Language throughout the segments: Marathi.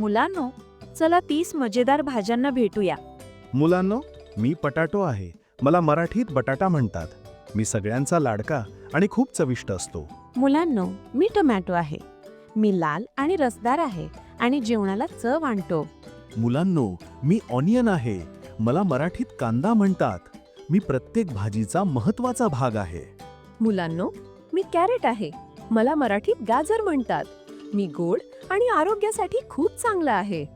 मुलांनो चला तीस मजेदार भाज्यांना भेटूया. मुलांनो मी पटाटो आहे. मला मराठीत बटाटा म्हणतात. मी सगळ्यांचा लाडका आणि खूप चविष्ट असतो. मुलांनो मी टोमॅटो आहे. मी लाल आणि रसदार आहे आणि जेवणाला चव आणतो. मुलांनो मी ऑनियन आहे. मला मराठीत कांदा म्हणतात. मी प्रत्येक भाजीचा महत्त्वाचा भाग आहे. मुलांनो मी कॅरेट आहे. मला मराठीत गाजर म्हणतात. मी गोड आणि आरोग्यासाठी खूप चांगला आहे.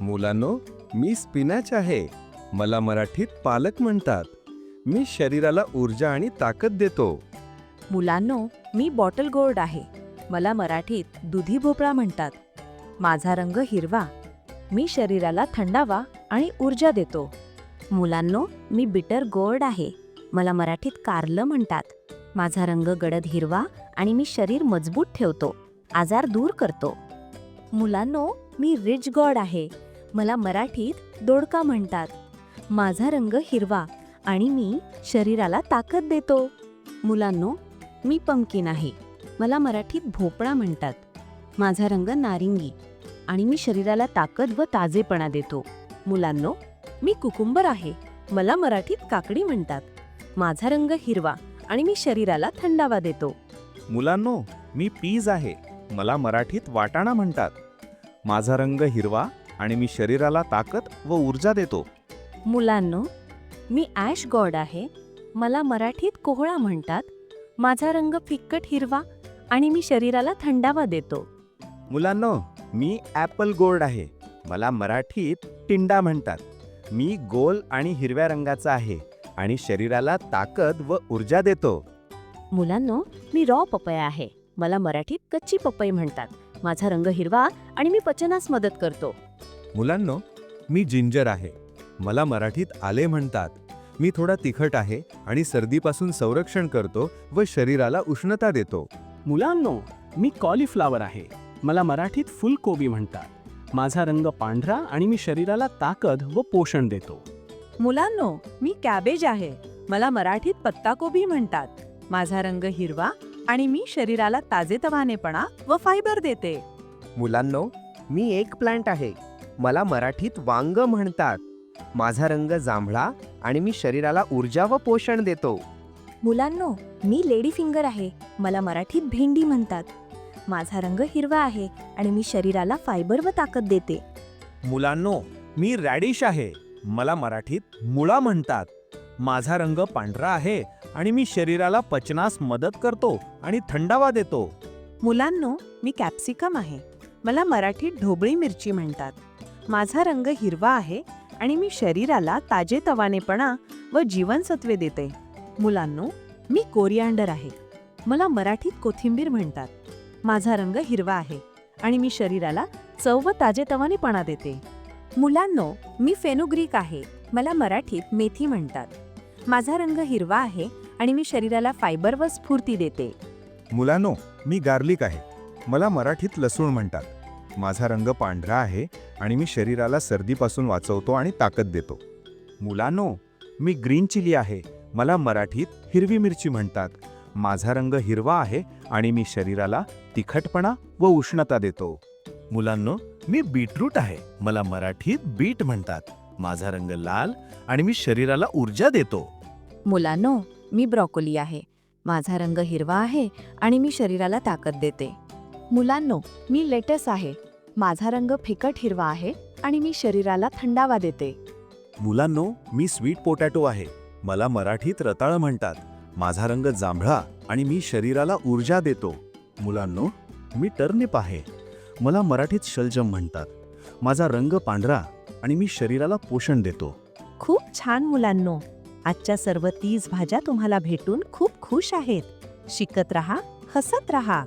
मुलांनो मी स्पिनॅच आहे. मला मराठीत पालक म्हणतात. मी शरीराला ऊर्जा आणि ताकद देतो. मुलांनो मी बॉटल गोल्ड आहे. मला मराठीत दुधी भोपळा म्हणतात. माझा रंग हिरवा. मी शरीराला थंडावा आणि ऊर्जा देतो. मुलांनो मी बिटर गोल्ड आहे. मला मराठीत कारलं म्हणतात. माझा रंग गडद हिरवा आणि मी शरीर मजबूत ठेवतो. आजार दूर करतो. मुलांनो मी रिच गॉड आहे. मला मराठीत दोडका म्हणतात. माझा रंग हिरवा आणि मी शरीराला ताकद देतो. मुलांनो मी पंकीन आहे. मला मराठीत भोपळा म्हणतात. माझा रंग नारिंगी आणि मी शरीराला ताकद व ताजेपणा देतो. मुलांनो मी कुकुंबर आहे. मला मराठीत काकडी म्हणतात. माझा रंग हिरवा आणि मी शरीराला थंडावा देतो. मुलांनो मी पीज आहे. मला मराठीत वाटाणा म्हणतात. माझा रंग हिरवा आणि मी शरीराला ताकद व ऊर्जा देतो. मुलांनो मी ॲश गॉड आहे. मला मराठीत कोहळा म्हणतात. माझा रंग फिक्कट हिरवा आणि मी शरीराला थंडावा देतो. मुलांनो मी ॲपल गोल्ड आहे. मला मराठीत टिंडा म्हणतात. मी गोल आणि हिरव्या रंगाचा आहे आणि शरीराला ताकद व ऊर्जा देतो. मुलांनो मी रॉ पपई आहे. मला मराठीत कच्ची पपई म्हणतात. माझा रंग हिरवा आणि मी पचनास मदत करतो. मुलांनो मी जिंजर आहे. मला मराठीत आले म्हणतात. मी थोडा तिखट आहे आणि सर्दीपासून संरक्षण करतो व शरीराला उष्णता देतो. मुलांनो मी कॉलीफ्लावर आहे. मला मराठीत फुलकोबी म्हणतात. माझा रंग पांढरा आणि मी शरीराला ताकद व पोषण देतो. मुलांनो मी कॅबेज आहे. मला मराठीत पत्ताकोबी म्हणतात. माझा रंग हिरवा आणि मी शरीराला ताजेतवानेपणा व फायबर देते. मुलांनो मी एक प्लांट आहे. मला मराठीत वांग म्हणतात. माझा रंग जांभळा आणि मी शरीराला ऊर्जा व पोषण देतो. मुलांनो मी लेडी फिंगर आहे. मला मराठीत भेंडी म्हणतात. माझा रंग हिरवा आहे आणि मी शरीराला फायबर व ताकद देते. मुलांनो मी रॅडिश आहे. मला मराठीत मुळा म्हणतात. माझा रंग पांढरा आहे आणि मी शरीराला पचनास मदत करतो आणि थंडावा देतो. मुलांनो मी कॅप्सिकम आहे. मला मराठीत ढोबळी मिरची म्हणतात. माझा रंग हिरवा आहे आणि मी शरीराला ताजेतवानेपणा व जीवनसत्वे देते. मुलांनो मी कोरियांडर आहे. मला मराठीत कोथिंबीर म्हणतात. माझा रंग हिरवा आहे आणि मी शरीराला चव व ताजेतवानेपणा देते. मुलांनो मी फेनुग्रीक आहे. मला मराठीत मेथी म्हणतात. माझा रंग हिरवा आहे आणि मी शरीराला फायबर व स्फूर्ती देते. मुलांनो मी गार्लिक आहे. मला मराठीत लसूण म्हणतात. माझा रंग पांढरा आहे आणि मी शरीराला सर्दीपासून वाचवतो आणि ताकद देतो. मुलांनो मी ग्रीन चिली आहे. मला मराठीत हिरवी मिरची म्हणतात. माझा रंग हिरवा आहे आणि मी शरीराला तिखटपणा व उष्णता देतो. मुलांनो मी बीटरूट आहे. मला मराठीत बीट म्हणतात. माझा रंग लाल आणि मी शरीराला ऊर्जा देतो. मुलांनो मी ब्रॉकोली आहे. माझा रंग हिरवा आहे आणि मी शरीराला ताकद देते. मुलांनो मी लेटस आहे. माझा रंग फिकट हिरवा आहे आणि मी शरीराला थंडावा देते. मुलांनो मी स्वीट पोटॅटो आहे. मला मराठीत रताळ म्हणतात. माझा रंग जांभळा आणि मी शरीराला ऊर्जा देतो. मुलांनो मी टर्निप आहे. मला मराठीत शलजम म्हणतात. माझा रंग पांढरा आणि मी शरीराला पोषण देतो. खूप छान मुलांनो. आजच्या सर्व तीस भाज्या तुम्हाला भेटून खूप खुश आहेत. शिकत रहा हसत रहा.